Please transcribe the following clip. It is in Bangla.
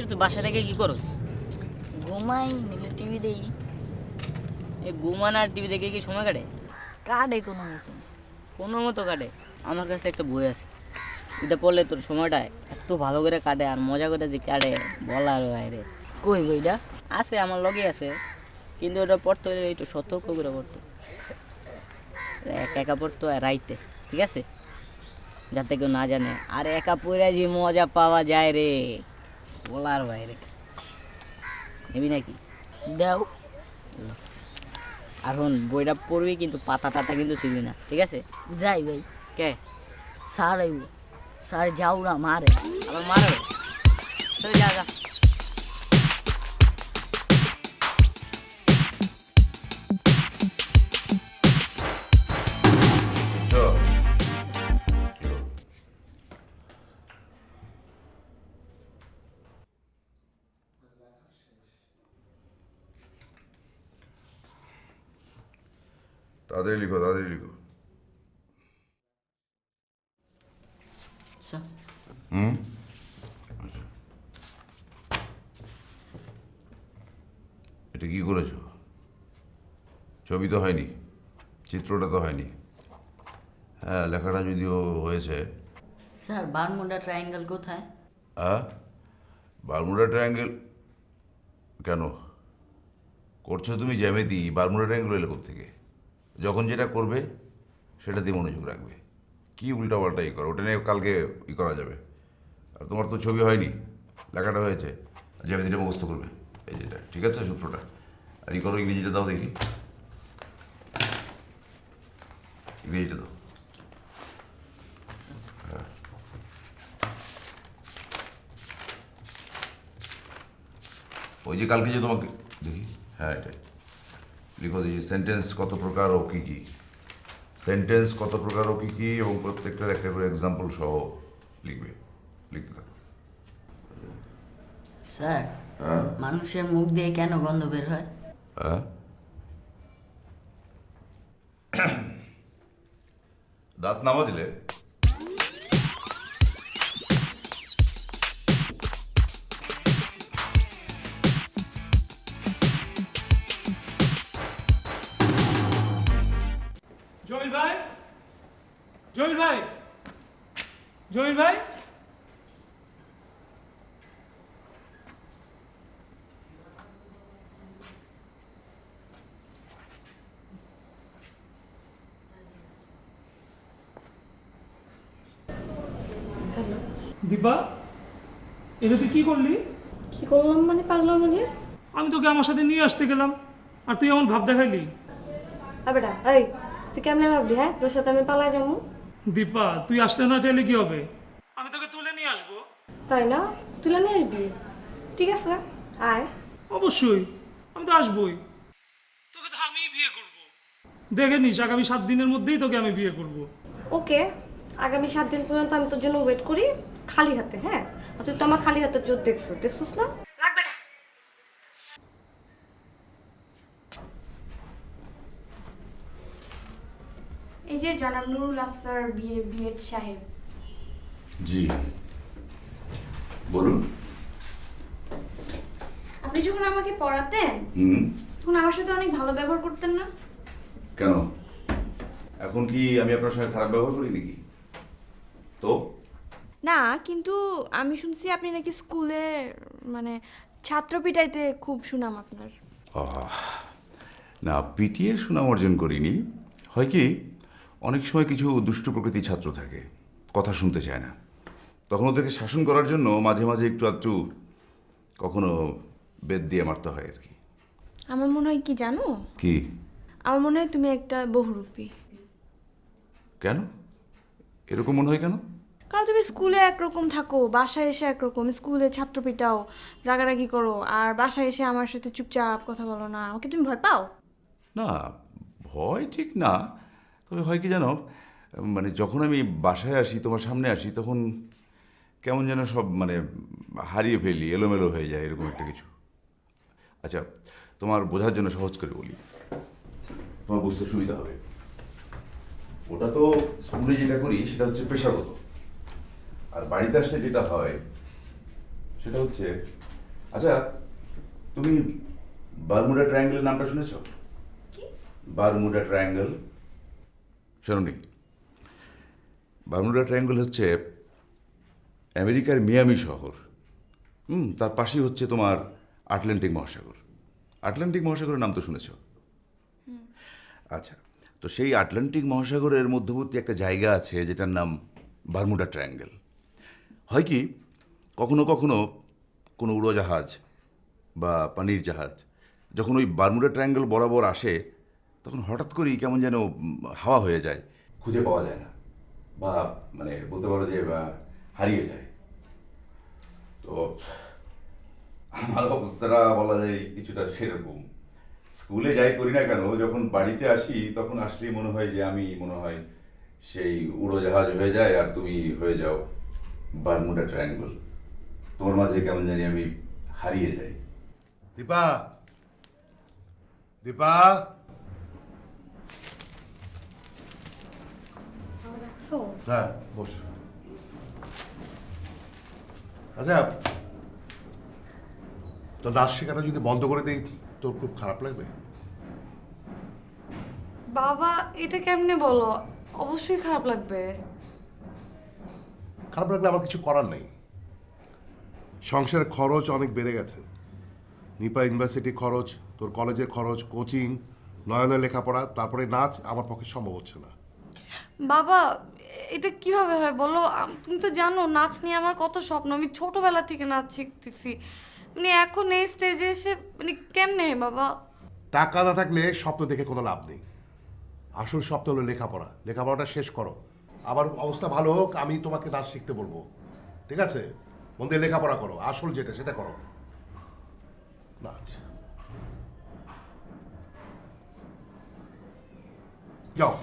কিন্তু তুই বাসা থেকে কি করস? ঘুমাই নিলে টিভি দেই এই ঘুমান আর টিভি দেখে কি সময় কাটে? কাটে কোনো মতন কোনো মতো কাটে। আমার কাছে একটা বই আছে। এটা পড়লে তোর সময়টা এত ভালো করে কাটে আর মজা করে যে কাটে বলার বাইরে। কই বইটা? আছে আমার লগে আছে। কিন্তু ওটা পড়তে হলে একটু সতর্ক করে পড়তো। একা একা পড়তো রাইতে ঠিক আছে? যাতে কেউ না জানে। আর একা পড়ে যে মজা পাওয়া যায় রে। বলার বাইরে। নেবি নাকি? দাও। আর হন বইটা পড়বি কিন্তু পাতা টাতা কিন্তু ছিলবি না ঠিক আছে? যাই ভাই। কে? স্যার আইব। স্যার যাওরা মারে। আবার মারে যা যা। তাড়াতাড়ি লিখো তাড়াতাড়ি লিখো হুম এটা কি করেছ? ছবি তো হয়নি চিত্রটা তো হয়নি। হ্যাঁ লেখাটা যদিও হয়েছে। স্যার বারমুন্ডা ট্রায়াঙ্গেল কোথায়? হ্যাঁ? বারমুডা ট্রায়াঙ্গেল কেন? করছ তুমি জ্যামিতি বারমুডা ট্রায়াঙ্গেল এলে থেকে যখন যেটা করবে সেটা দিয়ে মনোযোগ রাখবে। কি উল্টা পাল্টা ই করো, ওটা নিয়ে কালকে ই করা যাবে। আর তোমার তো ছবি হয়নি, লেখাটা হয়েছে জ্যামিতিটা মুখস্থ করবে। এই যেটা, ঠিক আছে সূত্রটা? আর ই করো ইংরেজিটা দাও দেখি। ইংরেজিটা দাও। ওই যে কালকে যে তোমাকে, দেখি। হ্যাঁ এটাই। লিখো সেন্টেন্স কত প্রকার ও কী কী? সেন্টেন্স কত প্রকার ও কী কী এবং প্রত্যেকটার একটা করে এক্সাম্পল সহ লিখবে লিখতে থাকো। স্যার হ্যাঁ? মানুষের মুখ দিয়ে কেন গন্ধ বের হয়? হ্যাঁ? দাঁত না মাজলে জমির ভাই? দীপা এটা তুই কি করলি? কি করলাম মানে পাগলাম যে আমি তোকে আমার সাথে নিয়ে আসতে গেলাম আর তুই এমন ভাব দেখাইলি। আর বেটা এই তুই কেমনে ভাবলি হ্যাঁ? তোর সাথে আমি পালাই যাব। দীপা তুই আসতে না চাইলে কি হবে? আমি তোকে তুলে নিয়ে আসব। তাই না? তুলে নিয়ে আসবি? ঠিক আছে আয়। অবশ্যই আমি তো আসবই। তোকে তো আমিই বিয়ে করব। দেখে নিস আগামী সাত দিনের মধ্যেই তোকে আমি বিয়ে করব। ওকে আগামী সাত দিন পর্যন্ত আমি তোর জন্য ওয়েট করি খালি হাতে হ্যাঁ? আর তুই তো আমার খালি হাতে জোর দেখছ দেখছিস না? যে জনাব নুরুল আফসার বিয়ে বিএড সাহেব। জি। বলুন। আপনি যখন আমাকে পড়াতেন হুম। তখন আমার সাথে অনেক ভালো ব্যবহার করতেন না? কেন? এখন কি আমি আপনার সঙ্গে খারাপ ব্যবহার করি নাকি? তো? না কিন্তু আমি শুনছি আপনি নাকি স্কুলে মানে ছাত্র পিটাইতে খুব সুনাম আপনার। আহ, না পিটিয়ে সুনাম অর্জন করিনি। হয় কি? অনেক সময় কিছু দুষ্ট প্রকৃতির ছাত্র থাকে কথা শুনতে চায় না। তখন ওদেরকে শাসন করার জন্য মাঝে মাঝে একটু একটু কখনো বেদ দিয়ে মারতে হয় আর কি। আমার মনে হয় কি জানো? কি? আমার মনে হয় তুমি একটা বহুরূপী। কেন? এরকম মনে হয় কেন? কারণ তুমি স্কুলে একরকম থাকো বাসায় এসে একরকম স্কুলে ছাত্র পিটাও রাগারাগি করো আর বাসায় এসে আমার সাথে চুপচাপ কথা বলো না। আমাকে তুমি ভয় পাও? না ভয় ঠিক না তবে হয় কি জানো মানে যখন আমি বাসায় আসি তোমার সামনে আসি তখন কেমন যেন সব মানে হারিয়ে ফেলি এলোমেলো হয়ে যায় এরকম একটা কিছু। আচ্ছা তোমার বোঝার জন্য সহজ করে বলি। তোমার বুঝতে সুবিধা হবে। ওটা তো স্কুলে যেটা করি সেটা হচ্ছে পেশাগত। আর বাড়িতে আসলে যেটা হয় সেটা হচ্ছে আচ্ছা তুমি বারমুডা ট্রায়াঙ্গেলের নামটা শুনেছ? Bermuda Triangle. শোনি বারমুডা ট্রায়াঙ্গেল হচ্ছে আমেরিকার মিয়ামি শহর। হুম, তার পাশেই হচ্ছে তোমার আটলান্টিক মহাসাগর। আটলান্টিক মহাসাগরের নাম তো শুনেছ? আচ্ছা তো সেই আটলান্টিক মহাসাগরের মধ্যবর্তী একটা জায়গা আছে যেটার নাম বারমুডা ট্রায়াঙ্গেল হয় কি, কখনো কখনো কোনো উড়োজাহাজ বা পানির জাহাজ, যখন ওই বারমুডা ট্রায়াঙ্গেল বরাবর আসে তখন হঠাৎ করেই কেমন যেন হাওয়া হয়ে যায়, খুঁজে পাওয়া যায় না। বা মানে বলতে পারো যে হারিয়ে যায়। তো আমার অবস্থাটা বলা যায় কিছুটা সেরকম। স্কুলে যাই করি না কেন, যখন বাড়িতে আসি, তখন আসলেই মনে হয় যে, আমি মনে হয় সেই উড়োজাহাজ হয়ে যায় আর তুমি হয়ে যাও, বারমুডা ট্রায়াঙ্গল। তোমার মাঝে কেমন জানি আমি হারিয়ে যাই। দীপা! দীপা! হ্যাঁ বস আচ্ছা তো নাচ শেখাটা যদি বন্ধ করে দিই তোর খুব খারাপ লাগবে বাবা এটা কেমনে বলো অবশ্যই খারাপ লাগবে খারাপ লাগলে আমার কিছু করার নেই সংসারের খরচ অনেক বেড়ে গেছে নিপা ইউনিভার্সিটির খরচ তোর কলেজের খরচ কোচিং নয়নের লেখাপড়া তারপরে নাচ আমার পক্ষে সম্ভব হচ্ছে না বাবা এটা কীভাবে হয় বলো? তুমি তো জানো নাচ নিয়ে আমার কত স্বপ্ন। আমি ছোটবেলা থেকে নাচ শিখতেছি। মানে এখন এই স্টেজে এসে মানে কেমনে বাবা? টাকা না থাকলে স্বপ্ন দেখে কোনো লাভ নেই। আসল স্বপ্ন হলো লেখাপড়া। লেখাপড়াটা শেষ করো। আবার অবস্থা ভালো হোক, আমি তোমাকে নাচ শিখতে বলব। ঠিক আছে? মন লেখাপড়া করো। আসল যেটা, সেটা করো। নাচ। যাও।